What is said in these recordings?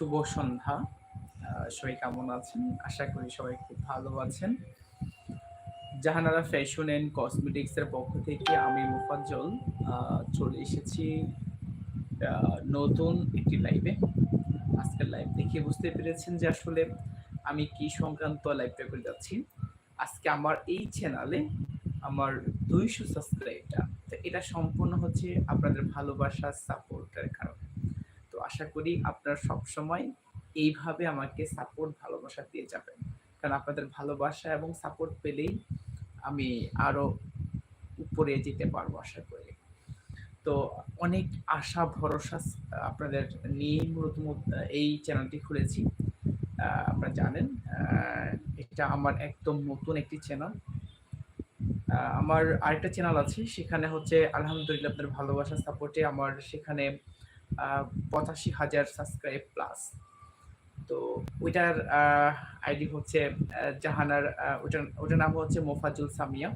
শুভ সন্ধ্যা। সবাই কেমন আছেন? আশা করি সবাই খুব ভালো আছেন। জাহানারা ফ্যাশন অ্যান্ড কসমেটিক্সের পক্ষ থেকে আমি মুফাজ্জল চলে এসেছি নতুন একটি লাইভে আজকের লাইভ দেখে বুঝতে পেরেছেন যে আসলে আমি কি সংক্রান্ত লাইভটা করে যাচ্ছি। আজকে আমার এই চ্যানেলে আমার দুইশো সাবস্ক্রাইবটা তো এটা সম্পূর্ণ হচ্ছে আপনাদের ভালোবাসা সাপোর্টের কারণে। আশা করি আপনারা সবসময় এইভাবে আমাকে সাপোর্ট ভালোবাসা দিয়ে যাবেন। কারণ আপনাদের ভালোবাসা এবং সাপোর্ট পেলেই আমি আরও উপরে যেতে পারব আশা করি। তো অনেক আশা, ভরসা আপনাদের নিয়ে মূলত এই চ্যানেলটি খুলেছি। আপনারা জানেন এটা আমার একদম নতুন একটি চ্যানেল আমার আরেকটা চ্যানেল আছে, সেখানে হচ্ছে আলহামদুলিল্লাহ আপনার ভালোবাসা সাপোর্টে আমার সেখানে পঁচাশি হাজার সাবস্ক্রাইব প্লাস তো ওইটার আইডি হচ্ছে জাহানার ওটার ওটার নাম হচ্ছে মোফাজুল সামিয়া।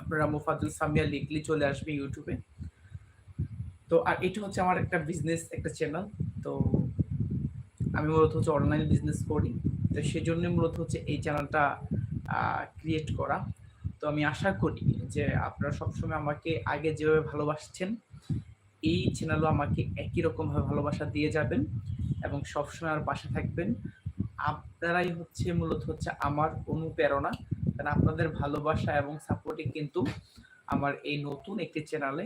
আপনারা মোফাজুল সামিয়া লিখলে চলে আসবে ইউটিউবে তো, আর এটা হচ্ছে আমার একটা বিজনেস একটা চ্যানেল তো আমি মূলত হচ্ছে অনলাইন বিজনেস করি। তো সেই জন্য মূলত হচ্ছে এই চ্যানেলটা ক্রিয়েট করা। তো আমি আশা করি যে আপনারা সবসময় আমাকে আগে যেভাবে ভালোবাসছেন এই চ্যানেলও আমাকে একই রকমভাবে ভালোবাসা দিয়ে যাবেন এবং সবসময় আর পাশে থাকবেন। আপনারাই হচ্ছে মূলত হচ্ছে আমার অনুপ্রেরণা। কারণ আপনাদের ভালোবাসা এবং সাপোর্টে কিন্তু আমার এই নতুন একটি চ্যানেলে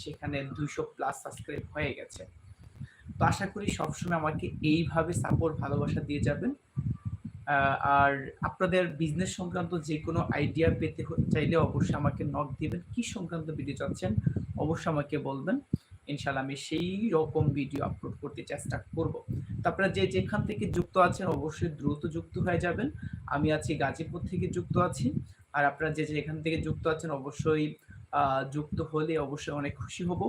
সেখানে দুইশো প্লাস সাবস্ক্রাইব হয়ে গেছে। তো আশা করি সবসময় আমাকে এইভাবে সাপোর্ট ভালোবাসা দিয়ে যাবেন। আর আপনাদের বিজনেস সংক্রান্ত যে কোনো আইডিয়া পেতে চাইলে অবশ্যই আমাকে নক দিবেন। কি সংক্রান্ত ভিডিও চাচ্ছেন? অবশ্যই আমাকে বলবেন। ইনশাল্লাহ আমি সেই রকম ভিডিও আপলোড করতে চেষ্টা করব। তো আপনারা যে যেখান থেকে যুক্ত আছেন, অবশ্যই দ্রুত যুক্ত হয়ে যাবেন। আমি আছি গাজীপুর থেকে যুক্ত আছি। আর আপনারা যে যেখান থেকে যুক্ত আছেন, অবশ্যই যুক্ত হলে অবশ্যই অনেক খুশি হব।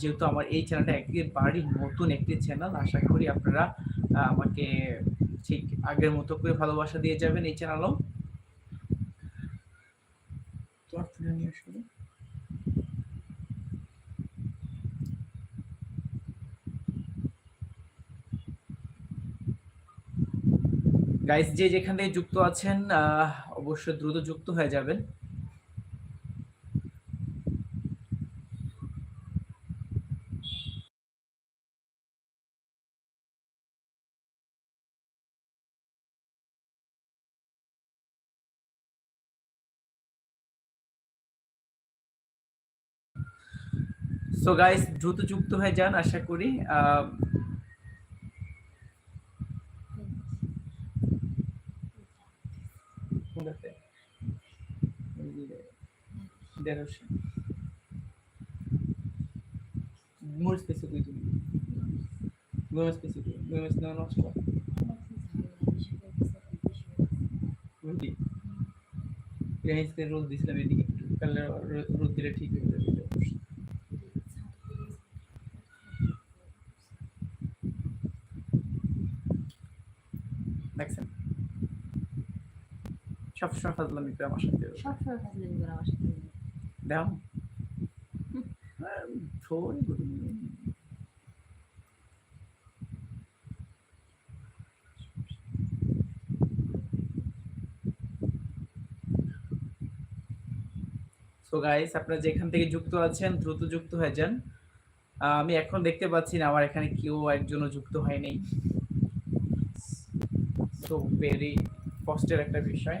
যেহেতু আমার এই চ্যানেলটা একেবারে নতুন একটি চ্যানেল আশা করি আপনারা আমাকে ঠিক আগের মতো করে ভালোবাসা দিয়ে যাবেন এই চ্যানেলও তোমার ফোনে নিয়ে আসবে গাইস যে যেখান থেকে যুক্ত আছেন অবশ্যই দ্রুত যুক্ত হয়ে যাবেন। সো গাইস দ্রুত যুক্ত হয়ে যান, আশা করি। দেড়শো More specifically. More specifically. More no, no, no. Really? রোদ দিছিলাম এদিকে কাল রোদ দিলে ঠিক হয়ে যাবে দেখছেন সবসময় ফাজলামি করে আমার সাথে সবসময় ফাজলামি করে আমার সাথে দাও। থোড়ি সো গাইস আপনারা যেখান থেকে যুক্ত আছেন দ্রুত যুক্ত হয়ে যান। আমি এখন দেখতে পাচ্ছি না আমার এখানে কেউ একজনও যুক্ত হয়নি। সো ভেরি কষ্টের একটা বিষয়।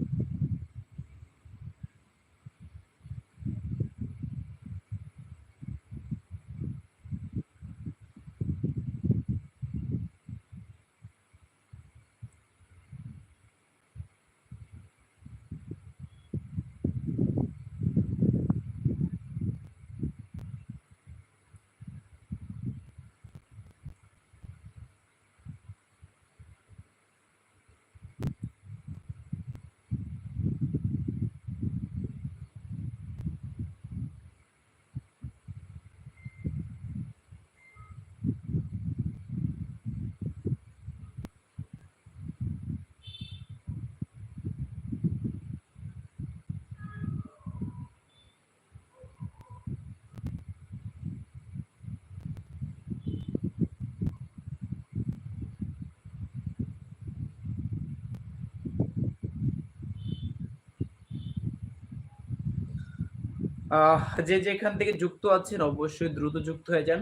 যে যেখান থেকে যুক্ত আছেন অবশ্যই দ্রুত যুক্ত হয়ে যান।